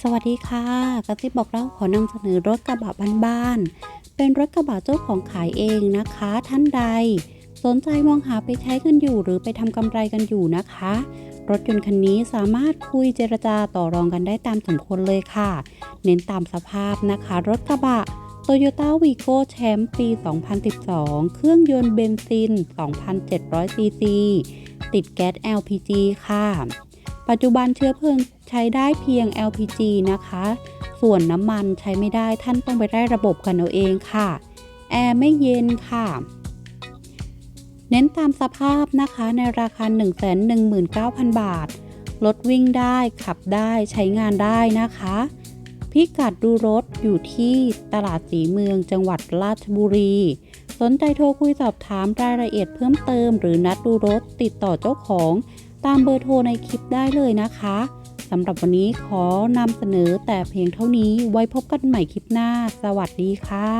สวัสดีค่ะกระซิบบอกเล่าขอนำเสนอรถกระบะบ้านๆเป็นรถกระบะเจ้าของขายเองนะคะ ท่านใด สนใจมองหาไปใช้กันอยู่หรือไปทำกำไรกันอยู่นะคะ รถยนต์คันนี้สามารถคุยเจรจาต่อรองกันได้ตามสมควรเลยค่ะ เน้นตามสภาพนะคะ รถกระบะ Toyota Vigo Champ ปี 2012 เครื่องยนต์เบนซิน 2,700ซีซีติดแก๊ส LPG ค่ะ ปัจจุบันเชื้อเพลิงใช้ได้เพียง LPG นะคะ ส่วนน้ำมันใช้ไม่ได้ท่านต้องไปได้ระบบกันเอาเองค่ะ แอร์ไม่เย็นค่ะ เน้นตามสภาพนะคะในราคา 119,000 บาท รถวิ่งได้ขับได้ใช้งานได้นะคะ พิกัดดูรถอยู่ที่ตลาดสีเมืองจังหวัดราชบุรีสนใจโทรคุยสอบถามรายละเอียดเพิ่มเติม หรือนัดดูรถติดต่อเจ้าของ ตามเบอร์โทรในคลิปได้เลยนะคะสำหรับวันนี้ขอนำเสนอแต่เพียงเท่านี้ไว้พบกันใหม่คลิปหน้า สวัสดีค่ะ